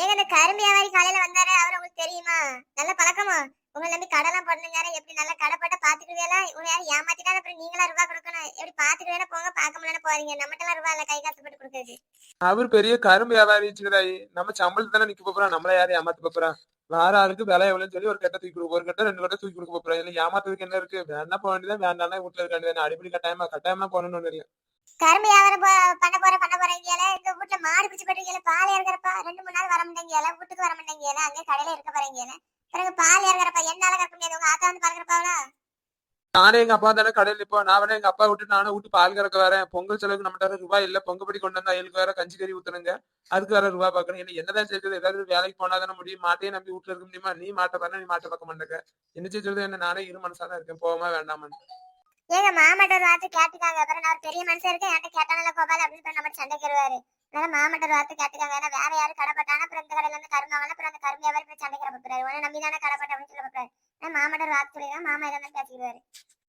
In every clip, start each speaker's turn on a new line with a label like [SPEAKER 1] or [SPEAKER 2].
[SPEAKER 1] ஏங்க இந்த கரும்பு வியாபாரி காலையில வந்தாரு. அவர் உங்களுக்கு தெரியுமா? நல்ல பழக்கமா? உங்களை நம்பி கடலாம் பண்ணுங்க. எப்படி நல்ல கடை போட்ட பாத்துக்குவீங்களா? உங்க யாரும் ஏமாத்திட்டா அப்புறம் நீங்களா ரூபா கொடுக்கணும். எப்படி பாத்துக்குவேனா போங்க பார்க்க முடியல போறீங்க நம்மகிட்ட ரூபா இல்ல கை காசு போட்டு கொடுக்குறது.
[SPEAKER 2] அவர் பெரிய கரும்பு வியாபாரி சின்னதாயி. நம்ம சம்பளத்து தானே நிக்க போறோம். நம்மள யாரும் ஏமாத்த போறா. வேற ஆளுக்கு விலை எவ்வளவுன்னு சொல்லி ஒரு கட்டை தூக்கி கொடுக்கும் ஒரு கட்டை ரெண்டு கட்டை தூக்கி கொடுக்க போறோம். இல்ல ஏமாத்துறதுக்கு என்ன இருக்கு? வேணா போக வேண்டியதான் வேண்டாம் வீட்டுல இருக்க வேண்டியது அடிப்படை கட்டாயமா கட்டாயமா போகணும்னு இல்லை.
[SPEAKER 1] கரும்பு வியாபாரம் பண்ண மாடு பிடிச்சு போட்டுருக்கீங்களா பால் இறங்குறப்பா ரெண்டு மூணு நாள் வர மாட்டேங்கல வீட்டுக்கு வர மாட்டேங்கல அங்கே கடையில இருக்க போறீங்கல பிறகு பால் இறங்குறப்பா என்னால கறக்க முடியாது உங்க ஆத்தா வந்து பாக்குறப்பாவளா
[SPEAKER 2] நானே எங்க அப்பா தானே கடையில் இப்போ நான் வேணா எங்க அப்பா விட்டு நானும் விட்டு பால் கறக்க வரேன். பொங்கல் செலவுக்கு நம்மகிட்ட ரூபாய் இல்ல. பொங்கப்படி கொண்டு வந்தா ஏழுக்கு வேற கஞ்சி கறி ஊத்துனுங்க அதுக்கு வேற ரூபாய் பாக்கணும் என்ன என்னதான் செய்யுது ஏதாவது வேலைக்கு போனா தானே முடியும். மாட்டையே நம்பி வீட்டுல இருக்க முடியுமா? நீ மாட்ட பாரு நீ மாட்ட பார்க்க மாட்டேங்க. என்ன செய்யுது என்ன நானே இரு மனசா தான் இருக்கேன். போகாம வேண்டாமான்னு.
[SPEAKER 1] ஏங்க மாமாட்ட ஒரு வார்த்தை கேட்டுக்காங்க. அப்புறம் நான் ஒரு பெரிய மனுஷன் இருக்கேன். என்கிட்ட கேட்டானல கோபால் அப்படின்னு நம்ம சண்டைக்கு வருவாரு. அதனால மாமாட்ட வார்த்தை கேட்டுக்காங்க. ஏன்னா வேற யாரும் கடை போட்டானா அப்புறம் இந்த கடையில இருந்து வாங்கலாம் அப்புறம் அந்த கரும்பு வியாபாரி போய் சண்டைக்கு போறாரு. உடனே நம்பி தானே கடை போட்ட அப்படின்னு சொல்ல போறாரு. மாமாட்ட ஒரு வார்த்தை சொல்லிடுங்க மாமா இதை பேசிடுவாரு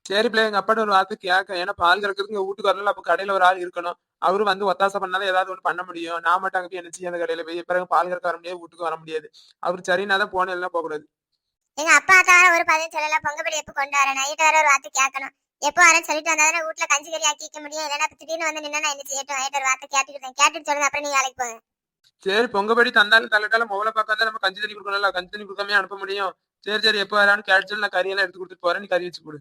[SPEAKER 2] சரி பிள்ளை எங்க அப்பாட்ட ஒரு வார்த்தை கேட்க. ஏன்னா பால் கறக்கிறதுக்கு எங்க வீட்டுக்கு வரல அப்ப கடையில ஒரு ஆள் இருக்கணும். அவரு வந்து ஒத்தாசை பண்ணாதான் ஏதாவது ஒண்ணு பண்ண முடியும். நான் மட்டும் அங்க போய் என்ன செய்ய அந்த கடையில போய் பிறகு பால் கறக்க வர முடியாது வீட்டுக்கு வர முடியாது. அவர் சரினா தான் போன எல்லாம் போக கூடாது
[SPEAKER 1] எங்க அப்பா தவிர ஒரு பதில் சொல்லல. பொங்கப்படி எப்போ கொண்டு வர நைட்டு வர ஒரு வார்த்தை கேட்கணும். எப்போ வரேன்னு சொல்லிட்டு வந்தாதானே வீட்டுல கஞ்சி கறி ஆக்கி வைக்க முடியும்? இல்லைன்னா திடீர்னு வந்து நின்னா என்ன செய்யட்டும் நைட்டு ஒரு வார்த்தை கேட்டுக்கிட்டேன் கேட்டுட்டு சொல்லுங்க அப்புறம் நீங்க வேலைக்கு போங்க.
[SPEAKER 2] சரி பொங்கப்படி தந்தாலும் தள்ளட்டாலும் முதல்ல பார்க்க நம்ம கஞ்சி தண்ணி கொடுக்கணும்ல கஞ்சி தண்ணி கொடுக்காம அனுப்ப முடியும்? சரி சரி எப்போ வரான்னு கேட்டு நான் கறியெல்லாம் எடுத்து கொடுத்துட்டு போறேன். நீ கறி வச்சு கொடு.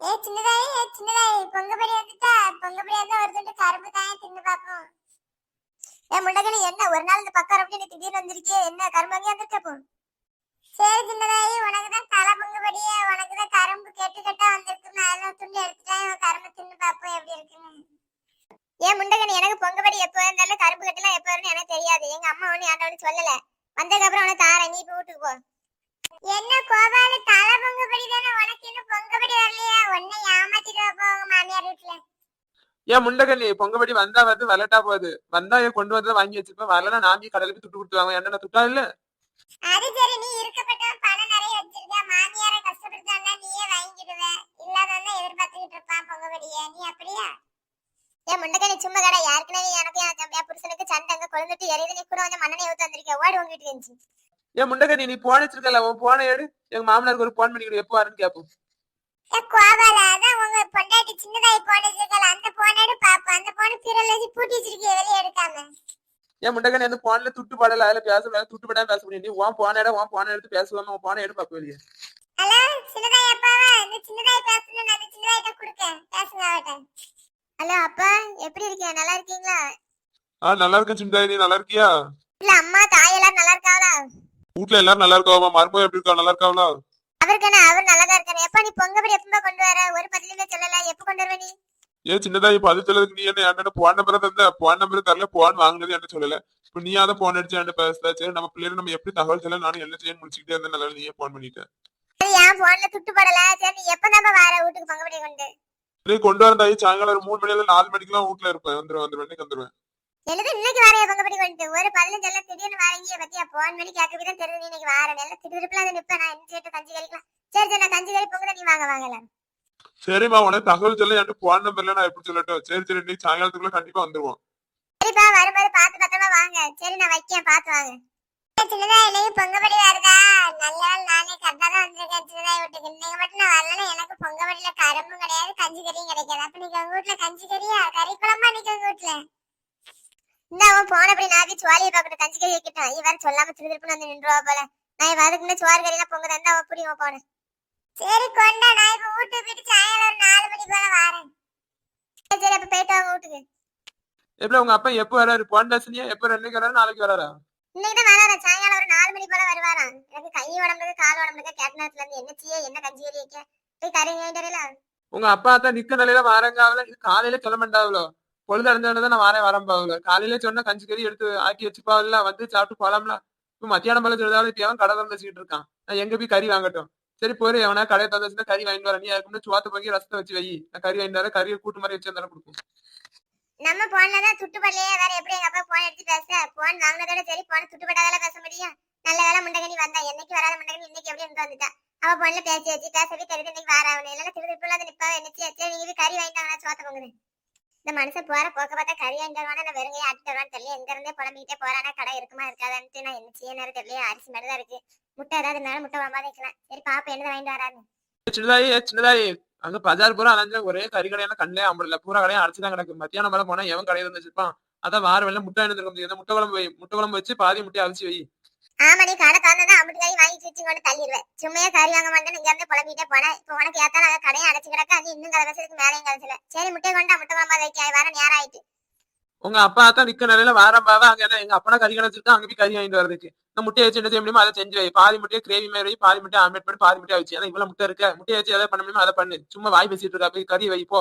[SPEAKER 1] ஏ சின்னதாயி ஏ சின்னதாயி பொங்கப்படி வந்துட்டா? பொங்கப்படி வந்து ஒரு துண்டு கரும்பு தான் தின்னு பாப்போம் ஏ முண்டகனி என்ன ஒரு நாள் இந்த பக்கம் அப்படி நீ திடீர்னு வந்திருக்கே என்ன கரும்பு வாங்கி வந்திருக்கப்போ சரி சின்னதாயி உனக்கு தான் தலை பொங்குபடியே உனக்கு தான் கரும்பு கெட்டு கெட்டா வந்திருக்கு நான் எல்லாம் துண்டு எடுத்துட்டேன் கரும்பு தின்னு பாப்போம் எப்படி இருக்குன்னு. ஏன் முண்டகனி எனக்கு பொங்கப்படி எப்போ இருந்தாலும் கரும்பு கட்டலாம் எப்போ வரும்னு எனக்கு தெரியாது. எங்க அம்மா ஒண்ணு ஆண்டவனு சொல்லல. வந்ததுக்கு அப்புறம் உனக்கு தாரேன். நீ இப்ப வீட்டுக்கு போ. என்ன கோபால தலை பொங்குபடி தானே? உனக்கு இன்னும் பொங்குபடி வரலையா? உன்னை ஏமாத்திட்டு போங்க மாமியார் வீட்டுல.
[SPEAKER 2] ஏன் முண்டகண்ணி பொங்கப்படி வந்தா வந்து விளட்டா போகுது. வந்தா கொண்டு வந்து வாங்கி வச்சிருப்பேன். வரலன்னா கடையில போய் துட்டு கொடுத்துருவாங்க என்ன துட்டா இல்ல?
[SPEAKER 1] அது சரி நீ இருக்கப்பட்ட பணம் நிறைய வச்சிருக்க மாமியார கஷ்டப்படுத்தாண்டா நீயே வாங்கிடுவ இல்லாதவன் எதிர்பார்த்துக்கிட்டு இருப்பான் பொங்கபடிய. நீ அப்படியா? ஏன் முண்டக்கணி சும்மா கடை. யாருக்குனே எனக்கு என் தம்பியா புருஷனுக்கு சண்டை அங்க கொழுந்துட்டு எரியுது நீ கூட வந்து மண்ணனை ஊத்து வந்திருக்க ஓடி உங்க வீட்டுக்கு இருந்துச்சு
[SPEAKER 2] ஏன் முண்டகண்ணி நீ போன் வச்சிருக்கல உன் போனை எடு. எங்க மாமனாருக்கு ஒரு போன் பண்ணி எப்போ வரேன்னு கேப்போம்.
[SPEAKER 1] கோபால அதான் உங்க பொண்டாட்டி சின்னதாய் போன் வச்சிருக்கல. அந்த போன் எடு பாப்போம். அந்த போன் பீரல் வச்சு பூட்டி வச்சிருக்கீங்க வெளியே எடுக்காம.
[SPEAKER 2] ஏன் முண்டகண்ணி அந்த போன்ல துட்டு படல அதுல பேச வேலை துட்டு படாம பேச முடியும். நீ உன் போன இடம் உன் போனை எடுத்து பேசுவாம உன் போனை எடு பாப்போம் வெளியே
[SPEAKER 1] ஹலோ சின்னதாய் அப்பாவா? இந்த சின்னதாய் பேசணும் நான் இந்த சின்னதாய்ட்ட கொடுக்க பேசுங்க அவட்ட ஹலோ அப்பா எப்படி இருக்கீங்க? நல்லா இருக்கீங்களா?
[SPEAKER 2] ஆ நல்லா இருக்கேன் சிந்தாய் நீ நல்லா இருக்கியா?
[SPEAKER 1] இல்ல அம்மா தாய் எல்லாரும் நல்லா இருக்காங்களா?
[SPEAKER 2] வீட்ல எல்லாரும் நல்லா இருக்காவா? மருமகம் எப்படி இருக்கா? நல்லா இருக்காவளா?
[SPEAKER 1] அவருக்கு என்ன அவர் நல்லா தான் இருக்காரு. எப்ப நீ பொங்கப்படி எப்ப கொண்டு வர? ஒரு பதிலுமே சொல்லல. எப்ப கொண்டு வருவ நீ?
[SPEAKER 2] ஏன் சின்னதாய் இப்ப அது சொல்லதுக்கு நீ என்ன என்கிட்ட போன் நம்பர் தந்த போன் நம்பர் தரல போன் வாங்குனது என்கிட்ட சொல்லல? இப்ப நீ அதை போன் அடிச்சு என்கிட்ட பேசுதா சரி நம்ம பிள்ளைங்க நம்ம எப்படி தகவல் சொல்ல? நானும் என்ன செய்ய முடிச்சுக்கிட்டே இருந்தேன். நல்லா நீயே போன் பண்ணிட்டேன்
[SPEAKER 1] ஏன் போன்ல துட்டு போடல. சரி நீ எப்ப நம்ம வர வீட்டுக்கு பொங்கப்படி கொண்டு?
[SPEAKER 2] சரி கொண்டு வர தாயி சாயங்காலம் ஒரு மூணு மணில நாலு மணிக்கெல்லாம் வீட்டுல இருப்பேன். வந்துருவேன் வந்துருவேன் இன்னைக்கு வந்துருவேன்?
[SPEAKER 1] எழுது இன்னைக்கு வர பொங்கப்படி கொண்டு? ஒரு பதிலும் சொல்ல திடீர்னு வரீங்க பத்தியா? போன் பண்ணி கேட்க தான் தெரியுது நீ இன்னைக்கு வர நல்ல திடுதிப்புல வந்து நிப்ப நான் என்ன செய்யட்டும் கஞ்சி கறிக்கலாம் சரி சரி நான் கஞ்சி கறி பொங்கல நீ வாங்க வாங்கல
[SPEAKER 2] சரிம்மா உனக்கு தகவல் சொல்ல என்கிட்ட போன் நம்பர்ல நான் எப்படி சொல்லட்டும்? சரி சரி இன்னைக்கு சாயங்காலத்துக்குள்ள கண்டிப்பா வந்துருவோம்.
[SPEAKER 1] சரிப்பா வரும்போது பாத்து பத்திரமா வாங்க. சரி நான் வைக்கேன் பாத்து வாங்க. சின்னதா எனக்கு பொங்கப்படி வருதா நல்ல நாள் நானே கரெக்டா தான் வந்திருக்கேன் சின்னதா வீட்டுக்கு இன்னைக்கு மட்டும் நான் வரலன்னா எனக்கு பொங்கப்படியில கரும்பும் கிடையாது கஞ்சி கறியும் கிடைக்காது. அப்ப நீங்க உங்க வீட்டுல கஞ்சி கறியா கறி குழம்பா நீங்க உங்க வீட்டுல? இந்த அவன் போனபடி நான் சுவாலியை பார்க்கட்டும் கஞ்சி கறி வைக்கட்டும். இவன் சொல்லாம திருதிருப்புன்னு வந்து நின்றுவா போல. நான் இவ அதுக்கு முன்ன கறியெல்லாம் பொங்க தந்தா அவன் புரியும் போனேன் சரி கொண்டா. நான் இப்ப வீட்டுக்கு போயிட்டு சாயங்காலம் ஒரு நாலு மணி போல வரேன். சரி அப்ப போயிட்டு வாங்க வீட்டுக்கு.
[SPEAKER 2] எப்படி உங்க அப்பா எப்போ வராரு? போன் பேசுனியா? எப்போ ரெண்டு வராரு? நாளைக்கு வராரா?
[SPEAKER 1] இன்னைக்கு தான் வராரா. சாயங்காலம் ஒரு நாலு மணி போல வருவாராம் எனக்கு கை உடம்புக்கு கால் உடம்புக்கு கேட்ட நேரத்துல இருந்து என்ன செய்ய என்ன கஞ்சி கறி வைக்க? போய் கறி வாங்கிட்டு
[SPEAKER 2] உங்க அப்பா தான் நிக்க நிலையில வாரங்காவல இது காலையில கிளம்பண்டாவளோ? பொழுது அடைஞ்சோன்னு நான் வாரேன் வரேன் பாவல காலையில சொன்னா கஞ்சி கறி எடுத்து ஆக்கி வச்சுப்பாவில்ல வந்து சாப்பிட்டு போலாம்ல? இப்ப மத்தியானம் போல சொல்றதால இப்ப கடை திறந்து வச்சுக்கிட்டு இருக்கான். நான் எங்க போய் கறி வாங்கட்டும்? சரி போயிரு. எவனா கடையை திறந்து வச்சுன்னா கறி வாங்கிட்டு வர. நீ அதுக்கு சுவாத்து போய் ரசத்தை வச்சு வை. நான் கறி வாங்கிட்டு வர கறியை கூட்டு மாதிரி வச்சு இருந்தாலும் கொடுக்கும்
[SPEAKER 1] நம்ம போன்லதான் சுட்டுப்படலையே வேற எப்படி எங்க அப்பா போன் எடுத்து பேச? போன் வாங்கினதோட சரி போன் துட்டுப்பட்டாதால பேச முடியும்? நல்ல வேலை முண்டகனி வந்தா. என்னைக்கு வராத முண்டகனி இன்னைக்கு எப்படி வந்து வந்துட்டா? அவ போன்ல பேசி வச்சு பேசவே தெரியுது. இன்னைக்கு வாராவணும் இல்லைன்னா திருப்பி இப்பெல்லாம் நிப்பா என்ன செய்ய சரி நீங்க கறி வாங்கிட்டாங்கன்னா சோத்த பொங்குது. இந்த மனுஷன் போற போக்க பார்த்தா கறி வாங்கிட்டு நான் வெறுங்கையை ஆட்டி வருவான்னு தெரியல எங்க இருந்தே புலம்பிக்கிட்டே போறானா? கடை இருக்குமா? இருக்காதான்ட்டு நான் என்ன செய்ய நேரம் தெரியல அரிசி மாதிரி தான் இருக்கு. முட்டை ஏதாவது இருந்தாலும் முட்டை வாங்காம வைக்கலாம். சரி பாப்பா என்ன வாங்கிட்டு வரான்னு.
[SPEAKER 2] சின்னதாயி சின்னதாயி. அங்க பஜார் பூரா அலைஞ்ச ஒரே கறி கடையான கண்ணே அம்படல பூரா கடையும் அடைச்சுதான் கிடக்கு. மத்தியானம் மேல போனா எவன் கடையில இருந்துச்சுப்பான் அதான் வார வேலை முட்டை எழுந்திருக்க முடியாது முட்டை குழம்பு முட்டை குழம்பு வச்சு பாதி முட்டையை அவிச்சு வை.
[SPEAKER 1] ஆமா நீ கடை திறந்தா அம்பிட்டு கறி வாங்கி வச்சு கொண்டு தள்ளிடுவேன். சும்மையா கறி வாங்க மாட்டேன்னு இங்க இருந்து புலம்பிட்டே போனேன் இப்போ உனக்கு ஏத்தாலும் அங்க கடையை அடைச்சு கிடக்க அது இன்னும் கதை வசதிக்கு மேலேயும் கதைச்சல சரி முட்டை கொண்டா முட்டை குழம்பா வைக்க வர நேரம் ஆயிட்டு.
[SPEAKER 2] உங்க அப்பா தான் நிக்க நிலையில வாரம் பாவா அங்க என்ன எங்க அப்பனா கறி கடை வச்சிருக்கா அங்க போய் கறி வாங்கிட்டு வரதுக்கு இந்த முட்டையை வச்சு என்ன செய்ய முடியுமோ அதை செஞ்சு வை. பாதி முட்டையை கிரேவி மாதிரி வை பாதி முட்டையை ஆம்லெட் பண்ணி பாதி முட்டையை வச்சு ஏன்னா இவ்வளவு முட்டை இருக்க. முட்டையை வச்சு எதை பண்ண முடியுமோ அதை பண்ணு. சும்மா வாய் பேசிட்டு இருக்கா போய் கறி வை போ.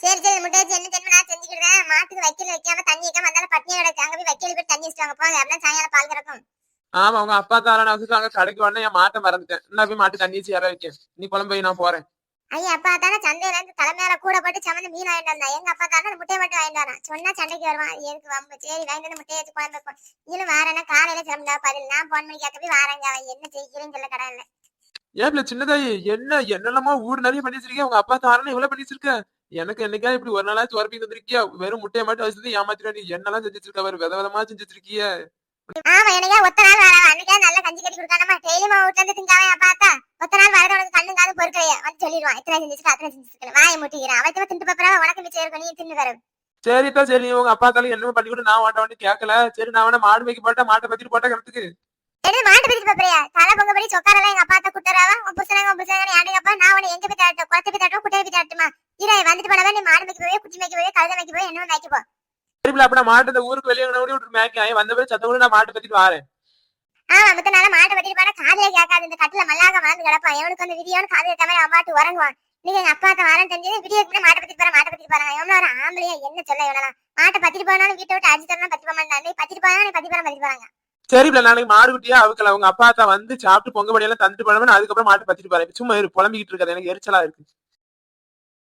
[SPEAKER 1] சரி சரி முட்டை வச்சு என்ன தெரியுமா நான் செஞ்சுக்கிடுறேன் மாட்டுக்கு வைக்கல வைக்காம தண்ணி வைக்காம அதனால பட்டினியா கிடக்கு. அங்க போய் வைக்கல போய் தண்ணி வச்சுட்டு வாங்க. போங்க அப்படின்னா சாயங்காலம் பால் கிடக்கும்
[SPEAKER 2] ஆமா உங்க அப்பா தாரான அவசரத்துக்கு அங்க கடைக்கு வரணும் என் மாட்டை மறந்துட்டேன். நான் போய் மாட்டு தண்ணி இற வைக்கேன் நீ குழம்பு வை, நான் போறேன்.
[SPEAKER 1] ஐயா அப்பா தானே சந்தையில இருந்து தலைமையில கூட போட்டு சமந்து மீன் வாங்கிட்டு வந்தா. எங்க அப்பா தானே முட்டையை மட்டும் வாங்கிட்டு வரான். சொன்னா சண்டைக்கு வருவான். அது எதுக்கு வம்பு? சரி வாங்கிட்டு வந்து முட்டையை வச்சு குழம்பு வைப்போம். இதுல வாரேன்னா காலையில கிளம்புதா பதில். நான் போன் பண்ணி கேட்க போய் வாரேங்க. அவன் என்ன செய்கிறேன்னு சொல்ல கடை இல்ல
[SPEAKER 2] ஏப்ல சின்னதாயி என்ன என்னென்னமோ ஊர் நிறைய பண்ணி வச்சிருக்கீங்க உங்க அப்பா தாரான இவ்வளவு பண்ணி வச்சிருக்க? எனக்கு என்னைக்கா இப்படி ஒரு நாளாச்சும் உரப்பி தந்திருக்கியா வெறும் முட்டையை மட்டும் வச்சு ஏமாத்திட்டு நீ என்னெல்லாம் செஞ்சு வச்சிருக்க? வித விதமா செஞ்சு வச்சிருக்கிய.
[SPEAKER 1] ஆமா எனக்கே ஒத்த நாள் வரவன் அன்னைக்கே நல்ல கஞ்சி கட்டி கொடுக்கானமா டெய்லி மாவு வீட்டுல இருந்து திங்காவே அப்பா பார்த்தா ஒத்த நாள் வரத உனக்கு கண்ணு காது பொறுக்கலையே. வந்து சொல்லிடுவான் இத்தனை செஞ்சுட்டு அத்தனை செஞ்சுட்டு வாயை முட்டிக்கிறேன் அவன் திண்டு பாப்பா உனக்கு மிச்சம் இருக்கும் நீ தின்னு வரும்
[SPEAKER 2] சரிப்பா சரி. உங்க அப்பா தாலும் என்னமோ பண்ணி கூட நான் வாண்ட வாண்டி கேட்கல. சரி நான் வேணா மாடு மேய்க்க போட்டா மாட்டை பத்திட்டு போட்டா கிடத்துக்கு.
[SPEAKER 1] என்ன மாட்டு பிடிச்சு பாப்பறியா? தலை பொங்க படி சொக்காரெல்லாம் எங்க அப்பா தான் குட்டறாவா? உன் புருஷனாங்க உன் அப்பா? நான் உன்னை எங்க போய் தரட்டும் குளத்தை போய் தரட்டும் குட்டையை போய் தரட்டுமா வந்துட்டு போனவன் நீ மாடு மேய்க்க போய் குட்டி மேய்க்க போய் கழுதை மேய்க்க போய் என்ன மேய்க்க போ.
[SPEAKER 2] சரிப்பா அப்ப நான் மாட்டு இந்த ஊருக்கு வெளியே ஓடி விட்டு மேய்க்க. வந்த பிறகு சத்தம் கூட நான் மாட்டை பத்திட்டு வரேன்.
[SPEAKER 1] ஆமா மத்த நாள மாட்டை பத்திட்டு போனா காதுல கேட்காது. இந்த கட்டுல மல்லாக வாழ்ந்து கிடப்பான். எவனுக்கு வந்து விதியோன்னு காது கேட்காம அவன் மாட்டு உறங்குவான். நீங்க எங்க அப்பா தான் வரேன் தெரிஞ்சது விடிய கூட மாட்டை பத்திட்டு போற மாட்டை பத்திட்டு போறாங்க எவனோ ஒரு ஆம்பளையா என்ன சொல்ல இவனலாம் மாட்டை பத்திட்டு போனாலும் வீட்டை விட்டு அடிச்சு தரணும் பத்தி போக மாட்டான். நீ பத்திட்டு போனா பத்தி போற பத்திட்டு போறாங்க.
[SPEAKER 2] சரிப்பா நாளைக்கு மாடு குட்டியா அவுக்கல. உங்க அப்பா தான் வந்து சாப்பிட்டு பொங்க படியெல்லாம் தந்துட்டு போனவன் அதுக்கப்புறம் மாட்டு பத்திட்டு போறேன். சும்மா புலம்பிக்கிட்டு இருக்காது எனக்கு எரிச்சலா இருக்கு.